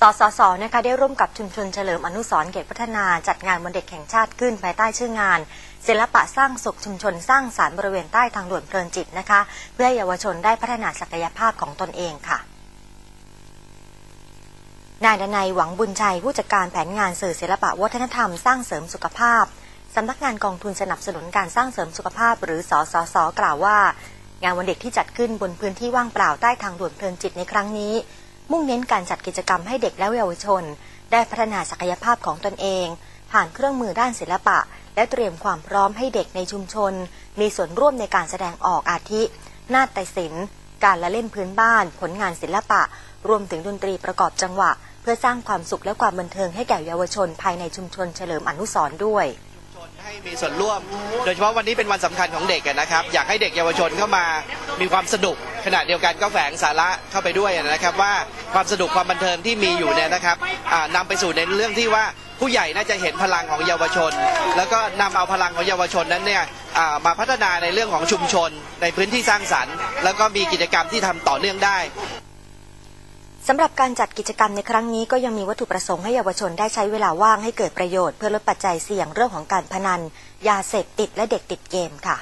สสสนะคะได้ร่วมกับชุมชนเฉลิมอนุสรณ์เขตพัฒนาจัดงานวันเด็กแห่งชาติขึ้นภายใต้ชื่องาน ศิลปะสร้างสุขชุมชนสร้างสารรค์บริเวณใต้ทางด่วนเพลินจิตนะคะ เพื่อเยาวชนได้พัฒนาศักยภาพของตนเองค่ะนายดนัยหวังบุญชัยผู้จัดการแผนงานสื่อศิลปะวัฒนธรรมสร้างเสริมสุขภาพสำนักงานกองทุนสนับสนุนการสร้างเสริมสุขภาพ หรือสสสกล่าวว่า งานวันเด็กที่จัดขึ้นบนพื้นที่ว่างเปล่าใต้ทางด่วนเพลินจิตในครั้งนี้ มุ่งเน้นการจัดกิจกรรมให้เด็กและเยาวชน ได้พัฒนาศักยภาพของตนเอง ผ่านเครื่องมือด้านศิลปะ และเตรียมความพร้อมให้เด็กในชุมชน มีส่วนร่วมในการแสดงออกอาทิ นาฏศิลป์ การละเล่นพื้นบ้าน ผลงานศิลปะ รวมถึงดนตรีประกอบจังหวะ เพื่อสร้างความสุขและความบันเทิงให้แก่เยาวชน ภายในชุมชนเฉลิมอนุสรณ์ด้วยชนให้มีส่วนร่วม โดยเฉพาะวันนี้เป็นวันสำคัญของเด็กนะครับ อยากให้เด็กเยาวชนเข้ามามีความสนุก ขณะเดียวกันก็แฝงสาระเข้าไปด้วยนะครับ ว่าความสนุกความบันเทิงที่มีอยู่เนี่ยนะครับอ่านำไปสู่ในเรื่องที่ว่าผู้ใหญ่น่าจะเห็นพลังของเยาวชน แล้วก็นำเอาพลังของเยาวชนนั้นเนี่ยมาพัฒนาในเรื่องของชุมชน ในพื้นที่สร้างสรรค์ แล้วก็มีกิจกรรมที่ทำต่อเนื่องได้สำหรับการจัดกิจกรรมในครั้งนี้ก็ยังมีวัตถุประสงค์ให้เยาวชนได้ใช้เวลาว่างให้เกิดประโยชน์เพื่อลดปัจจัยเสี่ยงเรื่องของการพนัน ยาเสพติดและเด็กติดเกมค่ะ